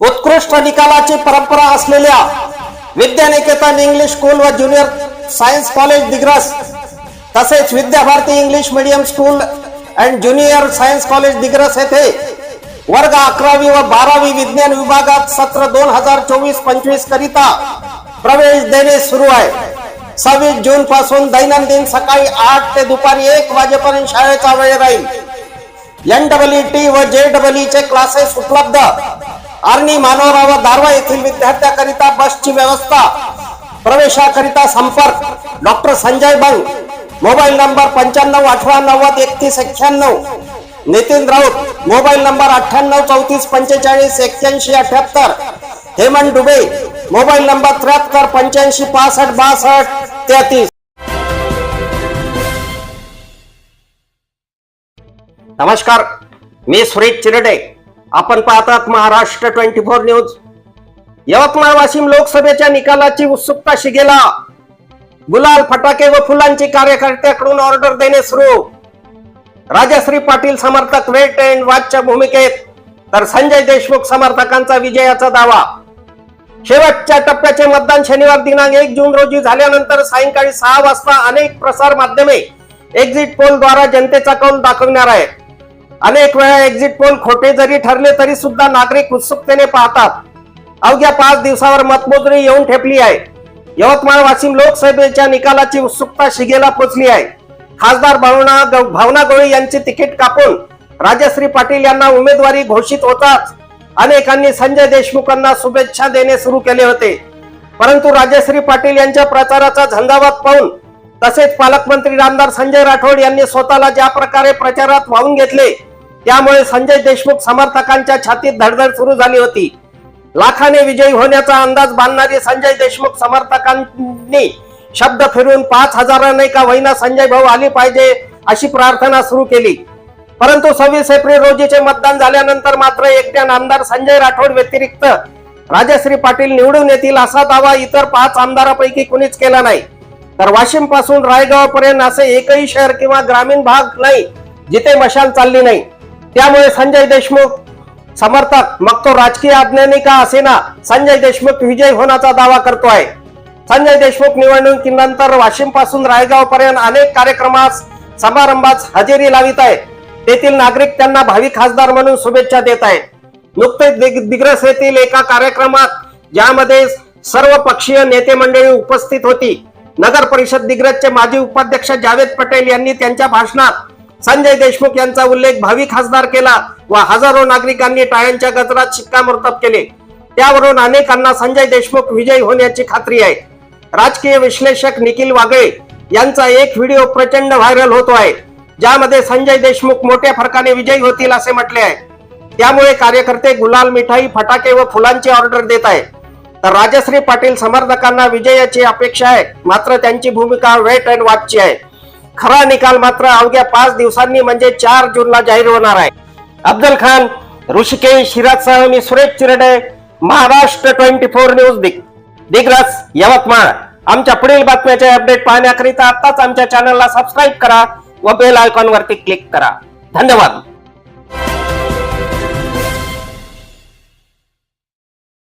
उत्कृष्ट निकालाची परंपरा असलेल्या विद्यानिकेतन इंग्लिश स्कूल व ज्युनियर सायन्स कॉलेज दिग्रस तसेच Vidyabharati English medium school and junior science college Digras येथे वर्ग अकरावी व बारावी विज्ञान विभागात सत्र दोन हजार चोवीस पंचवीस करिता प्रवेश देणे सुरू आहे. सव्वीस जून पासून दैनंदिन सकाळी आठ ते दुपारी एक वाजेपर्यंत शाळेचा वेळ राहील. एन डबल टी व जे डबल चे क्लासेस उपलब्ध आर्णी मानोरा व दारवा येथील विद्यार्थ्याकरिता बसची व्यवस्था प्रवेशाकरिता संपर्क doctor Sanjay Bang mobile number पंच्याण्णव अठरा नव्वद एकतीस एक्क्याण्णव नितीन राऊत मोबाईल नंबर अठ्ठ्याण्णव चौतीस पंचेचाळीस एक्क्याऐंशी अठ्याहत्तर हेमंत डुबे मोबाईल नंबर त्र्याहत्तर पंच्याऐंशी पासष्ट बासष्ट तेहतीस. नमस्कार मी सुरेश चिरडे. आपण पाहतात Maharashtra twenty four news. Yavatmal Washim लोकसभेच्या निकालाची उत्सुकता शिगेला. गुलाल फटाके व फुलांची कार्यकर्त्याकडून ऑर्डर देणे सुरू. राजश्री पाटील समर्थक वेट अँड वाचच्या भूमिकेत तर संजय देशमुख समर्थकांचा विजयाचा दावा. शेवटच्या टप्प्याचे मतदान शनिवार दिनांक एक जून रोजी झाल्यानंतर सायंकाळी सहा वाजता अनेक प्रसार माध्यमे एक्झिट पोल द्वारा जनतेचा कौल दाखवणार आहेत. अनेक वेळा एक्झिट पोल खोटे जरी ठरले तरी सुद्धा नागरिक उत्सुकतेने पाहतात. अवघ्या पाच दिवसावर मतमोजणी येऊन ठेपली आहे. यवतमाळ वाशिम लोकसभेच्या निकालाची उत्सुकता शिगेला पोचली आहे. खासदार भावना भावना गवळी यांचे तिकीट कापून राजश्री पाटील यांना उमेदवारी घोषित होताच अनेकांनी संजय देशमुखांना शुभेच्छा देणे सुरू केले होते. परंतु राजश्री पाटील यांच्या प्रचाराचा झंझावात पाहून तसेच पालकमंत्री आमदार संजय राठोड यांनी स्वतःला ज्या प्रकारे प्रचारात वाहून घेतले त्यामुळे संजय देशमुख समर्थकांच्या छातीत धडधड सुरू झाली होती. लाखाने विजयी होण्याचा अंदाज बांधणारे संजय देशमुख समर्थकांनी शब्द फिरून पाच हजाराने का वहिना संजय भाऊ आली पाहिजे अशी प्रार्थना सुरू केली. परंतु सव्वीस एप्रिल रोजीचे मतदान झाल्यानंतर मात्र एकट्या आमदार संजय राठोड व्यतिरिक्त राजश्री पाटील निवडून येतील असा दावा इतर पाच आमदारापैकी कुणीच केला नाही. तर वाशिमपासून रायगावापर्यंत असे एकही शहर किंवा ग्रामीण भाग नाही जिथे मशाल चालली नाही. त्यामुळे संजय देशमुख समर्थक. मग तो राजकीय अज्ञानी का असेना? संजय देशमुख विजय होण्याचा दावा करतो आहे संजय देशमुख निवडणुकीनंतर वाशिमपासून रायगाव पर्यंत अनेक कार्यक्रमास समारंभात हजेरी लावित आहे तेथील नागरिक त्यांना भावी खासदार म्हणून शुभेच्छा देत आहेत. नुकतेच दिग्रस येथील एका कार्यक्रमात ज्यामध्ये सर्व पक्षीय नेते मंडळी उपस्थित होती. नगर परिषद दिग्रजचे माजी उपाध्यक्ष जावेद पटेल यांनी त्यांच्या भाषणात संजय देशमुख यांचा उल्लेख भावी खासदार केला व हजारो नागरिकांनी टाळ्यांच्या गजरात शिक्कामोर्तब केले. त्यावरून अनेकांना संजय देशमुख विजयी होण्याची खात्री आहे. राजकीय विश्लेषक निखिल वागळे यांचा एक व्हिडिओ प्रचंड व्हायरल होतो आहे ज्यामध्ये संजय देशमुख मोठ्या फरकाने विजयी होतील असे म्हटले आहे. त्यामुळे कार्यकर्ते गुलाल मिठाई फटाके व फुलांची ऑर्डर देत आहे तर राजश्री पाटील समर्थकांना विजयाची अपेक्षा आहे मात्र त्यांची भूमिका वेट अँड वॉचची आहे. खरा निकाल मात्र अवघ्या पाच दिवसांनी म्हणजे चार जूनला जाहीर होणार आहे. अब्दल खान ऋषिकेश शिराजसह मी Suresh Chirade Maharashtra twenty four news दिग दिग्रस यवतमाळ. आमच्या पुढील बातम्याचे अपडेट पाहण्याकरिता आताच आमच्या चॅनलला सबस्क्राईब करा व बेल आयकॉन वरती क्लिक करा. धन्यवाद.